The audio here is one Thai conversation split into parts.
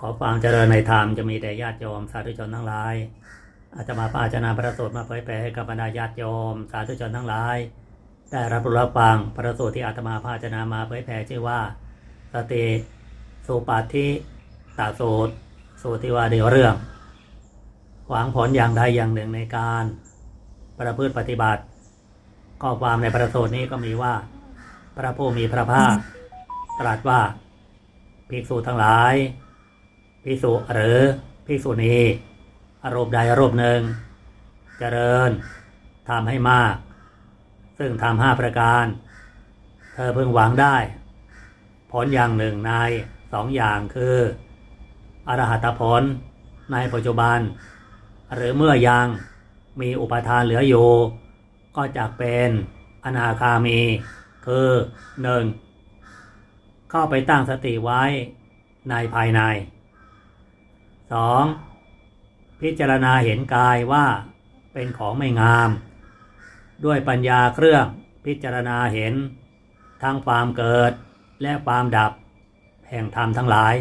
ขอความเจริญในธรรมจะมีแต่ญาติโยมสาธุชนทั้งหลาย อาจจะมาพระอาจนาประสูตรมาเผยแผ่ให้กับบรรดาญาติโยมสาธุชนทั้งหลาย ได้รับรู้รับฟังประสูตรที่อาตมาพาจนามาเผยแผ่ชื่อว่าสติสุปัตถิตาสูตร สูตรที่ว่าเดียวเรื่อง หวังผลอย่างใดอย่างหนึ่งในการประพฤติปฏิบัติ ข้อความในประสูตรนี้ก็มีว่า พระผู้มีพระภาคตรัสว่าภิกษุทั้งหลาย ภิกษุหรือภิกษุณีอารมณ์ใดอารมณ์หนึ่ง เจริญทำให้มาก ซึ่งทำห้าประการ เธอพึงหวังได้ ผลอย่างหนึ่งในสองอย่างคืออรหัตผลในปัจจุบัน หรือเมื่อยังมีอุปทานเหลืออยู่ ก็จะเป็นอนาคามี คือหนึ่งเข้าไปตั้งสติไว้ในภายใน 2. พิจารณาเห็นกายว่าเป็นของไม่งาม ด้วยปัญญาเครื่องพิจารณาเห็น ทั้งความเกิดและความดับ แห่งธรรมทั้งหลาย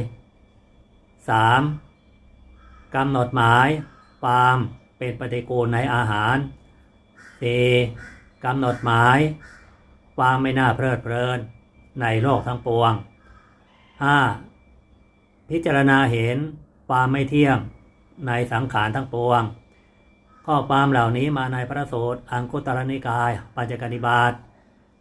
3. กำหนดหมายความเป็นปฏิกูลในอาหาร 4. กำหนดหมายความไม่น่าเพลิดเพลินในโลกทั้งปวง 5. พิจารณาเห็น ความไม่เที่ยงในสังขารทั้งปวง ข้อความเหล่านี้มาในพระสูตรอังคุตรนิกาย ปัญจกนิบาต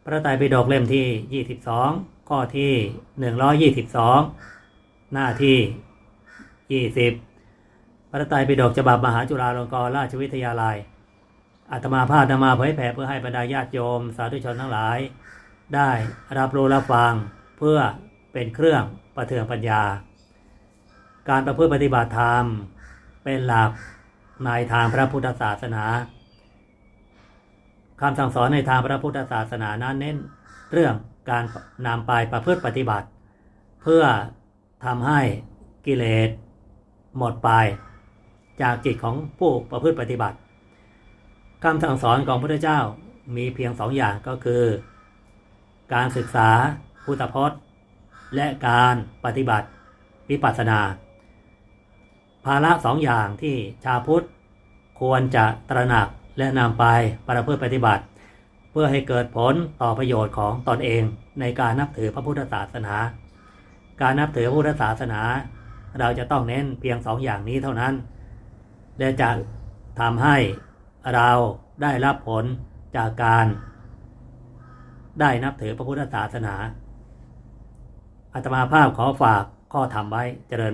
พระไตรปิฎกเล่มที่ 22 ข้อที่ 122 หน้าที่ 20 พระไตรปิฎกฉบับมหาจุฬาลงกรณราชวิทยาลัยอาตมาภาพนำมาเผยแผ่เพื่อให้บรรดาญาติโยม สาธุชนทั้งหลาย ได้รับรู้รับฟังเพื่อเป็นเครื่องประเทืองปัญญา การประพฤติปฏิบัติธรรม เป็นหลักในทางพระพุทธศาสนาคำสั่งสอนในทางพระพุทธศาสนานั้นเน้นเรื่องการนำไปประพฤติปฏิบัติ เพื่อทำให้กิเลสหมดไป จากจิตของผู้ประพฤติปฏิบัติคำสั่งสอนของพระพุทธเจ้ามีเพียงสองอย่างก็คือ การศึกษาพุทธพจน์ และการปฏิบัติวิปัสสนา ภาระสองอย่างที่ชาวพุทธควรจะตระหนักและนำไปประพฤติปฏิบัติ เพื่อให้เกิดผลต่อประโยชน์ของตนเองในการนับถือพระพุทธศาสนา การนับถือพระพุทธศาสนา เราจะต้องเน้นเพียงสองอย่างนี้เท่านั้น และจะทำให้เราได้รับผลจากการ ได้นับถือพระพุทธศาสนาอาตมาภาพขอฝากข้อธรรมไว้เจริญ